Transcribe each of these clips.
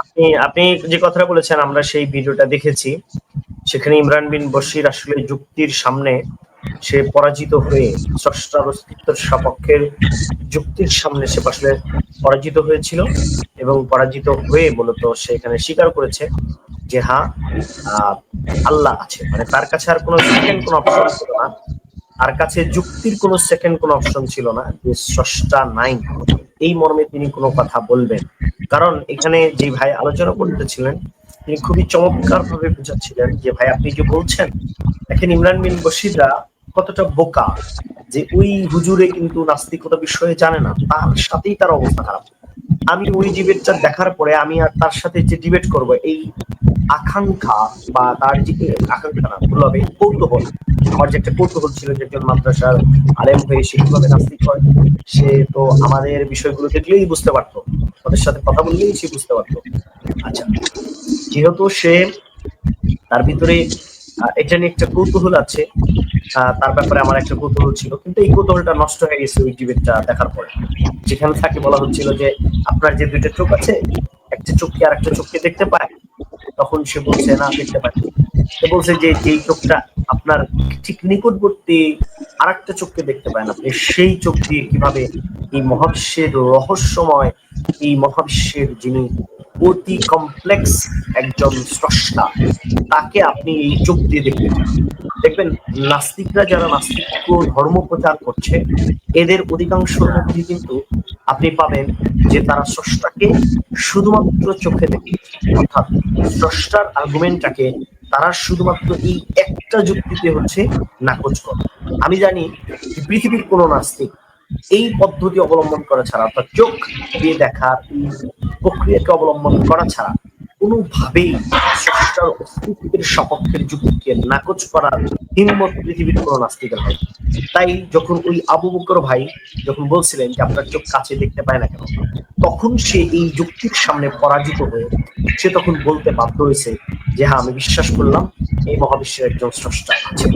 আপনি আপনি যে কথাটা বলেছেন, আমরা সেই ভিডিওটা দেখেছি। সেখানে ইমরান বিন বশির আসলে যুক্তির সামনে সে পরাজিত হয়ে স্রষ্টার অস্তিত্বের সপক্ষের যুক্তির সামনে সে আসলে পরাজিত হয়েছিল এবং পরাজিত হয়ে মূলত সে এখানে স্বীকার করেছে যে হ্যাঁ আল্লাহ আছে। মানে তার কাছে আর কোনো সেকেন্ড কোনো অপশন ছিল না। তার কাছে যুক্তির কোনো সেকেন্ড কোনো অপশন ছিল না যে, স্রষ্টা নাই। এই মর্মে তিনি কোনো কথা বলবেন। কারণ এখানে যে ভাই আলোচনা করতেছিলেন, তিনি খুবই চমৎকার ভাবে বুঝাচ্ছিলেন যে, ভাই, আপনি যে বলছেন, দেখেন ইমরান বিন বশিররা কতটা বোকা যে ওই হুজুরে কিন্তু নাস্তিকতা বিষয়ে জানে না, তার সাথেই তার অবস্থা খারাপ। আমি ওই ডিবেটটা দেখার পরে আমি আর তার সাথে যে ডিবেট করব, এই আকাঙ্ক্ষা বা তার যে আকাঙ্ক্ষা না, ভুল হবে, কৌতূহল। আমার যে একটা কৌতূহল ছিল যে একজন মাদ্রাসার আলেম হয়ে সে কীভাবে নাস্তিক হয়, সে তো আমাদের বিষয়গুলো দেখলেই বুঝতে পারতো। তাদের সাথে কথা বললেই সে বুঝতে পারতো। আচ্ছা যেহেতু সে তার ভিতরে এটা নিয়ে একটা কৌতূহল আছে তার ব্যাপারে আমার একটা কৌতূহল ছিল, কিন্তু এই কৌতূহলটা নষ্ট হয়ে গেছে ওই ডিবেটটা দেখার পরে। যেখানে তাকে বলা হচ্ছিল যে, আপনার যে দুইটা চোখ আছে, একটা চোখকে আর একটা চোখকে দেখতে পায় তখন সে বলছে, না দেখতে পাচ্ছি সে বলছে যে যেই চোখটা আপনার ঠিক নিকটবর্তী আর একটা চোখকে দেখতে পায় না। আপনি সেই চোখ দিয়ে কীভাবে এই মহাবিশ্বের রহস্যময়, এই মহাবিশ্বের যিনি অতি কমপ্লেক্স একজন স্রষ্টা, তাকে আপনি এই চোখ দিয়ে দেখতে চান দেখবেন, নাস্তিকরা যারা নাস্তিক ধর্ম প্রচার করছে, এদের অধিকাংশের মধ্যে কিন্তু আপনি পাবেন যে তারা স্রষ্টাকে শুধুমাত্র চোখে দেখে। অর্থাৎ স্রষ্টার আর্গুমেন্টটাকে তারা শুধুমাত্র এই একটা যুক্তিতে হচ্ছে নাকচ করে। আমি জানি পৃথিবীর কোনো নাস্তিক এই পদ্ধতি অবলম্বন করা ছাড়া, অর্থাৎ চোখ দিয়ে দেখার প্রক্রিয়াকে অবলম্বন করা ছাড়া কোনোভাবেই স্রষ্টার অস্তিত্বের সপক্ষের যুক্তিকে নাকচ করার হিম্মত পৃথিবীর কোনো নাস্তিকের হয় তাই যখন ওই আবু বকর ভাই যখন বলছিলেন যে আপনার চোখ কাছে দেখতে পায় না কেন, তখন সে এই যুক্তির সামনে পরাজিত হয়ে সে তখন বলতে বাধ্য হয়েছে যে হ্যাঁ আমি বিশ্বাস করলাম, এই মহাবিশ্বের একজন স্রষ্টা আছে।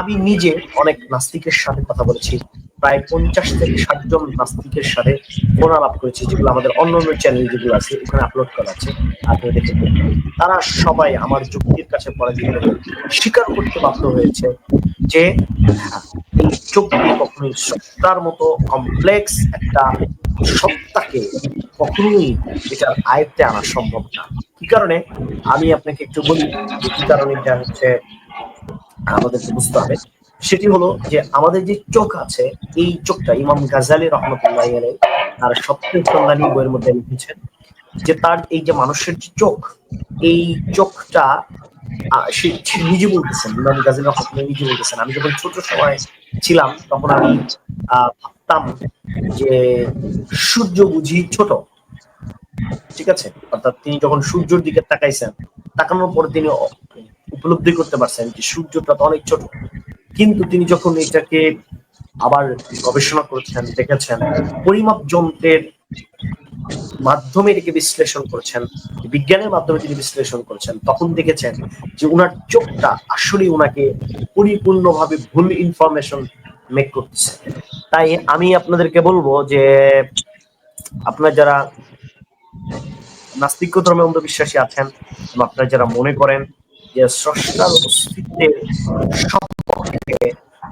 আমি নিজে অনেক নাস্তিকের সাথে কথা বলেছি। প্রায় পঞ্চাশ থেকে ষাট জন নাস্তিকের সাথে ফোন আলাপ করেছি, যেগুলো আমাদের অন্য অন্য চ্যানেল যেগুলো আছে, ওখানে আপলোড করা আছে। আপনি দেখে তারা সবাই আমার যুক্তির কাছে পরাজিত স্বীকার করতে বাধ্য হয়েছে যে চুক্তি কখনোই সত্তার মতো কমপ্লেক্স একটা সত্তাকে কখনোই এটার আয়ত্তে আনা সম্ভব না। কি কারণে? আমি আপনাকে একটু বলি কি কারণে এটা হচ্ছে, আমাদেরকে বুঝতে হবে। সেটি হলো যে আমাদের যে চোখ আছে, এই চোখটা ইমাম গাজালি রহমতুল্লাহ আলাই তার সবচেয়ে সন্ধানী বইয়ের মধ্যে লিখেছেন যে তার এই যে মানুষের যে চোখ, এই চোখটা সে নিজে বলতেছেন, ইমাম গাজালি রহমতুল্লাহ নিজে বলতেছেন। আমি যখন ছোট সময় ছিলাম, তখন আমি ভাবতাম যে সূর্য বুঝি ছোট, ঠিক আছে? অর্থাৎ তিনি যখন সূর্যের দিকে তাকাইছেন, তাকানোর পরে তিনি উপলব্ধি করতে পারছেন যে সূর্যটা তো অনেক ছোট। কিন্তু তিনি যখন এটাকে আবার গবেষণা করেছেন, দেখেছেন, পরিমাপ যন্ত্রের মাধ্যমে এটাকে বিশ্লেষণ করেছেন, বিজ্ঞানের মাধ্যমে তিনি বিশ্লেষণ করেছেন, তখন দেখেছেন যে উনার চোখটা আসলে উনাকে পরিপূর্ণভাবে ভুল ইনফরমেশন মেক করতেছে। তাই আমি আপনাদেরকে বলব যে আপনার যারা নাস্তিক ধর্মে অন্ধবিশ্বাসী আছেন, আপনারা যারা মনে করেন যে স্রষ্টার অস্তিত্বের সম্পর্কে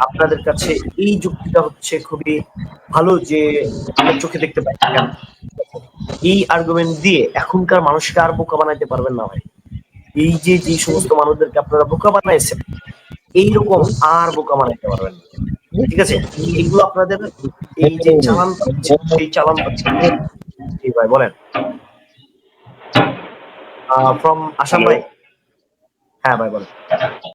আপনাদের কাছে এই যুক্তিটা হচ্ছে খুবই ভালো যে আমরা চোখে দেখতে পাই। এই আর্গুমেন্ট দিয়ে এখনকার মানুষকে আর বোকা বানাইতে পারবেন না ভাই। এই যে যে সমস্ত মানুষদেরকে আপনারা বোকা বানাইছেন এইরকম আর বোকা বানাইতে পারবেন না। ঠিক আছে? এগুলো আপনাদের এই যে চালান সেই চালান জি ভাই বলেন। ফ্রম আসাম ভাই? হ্যাঁ ভাই বলেন।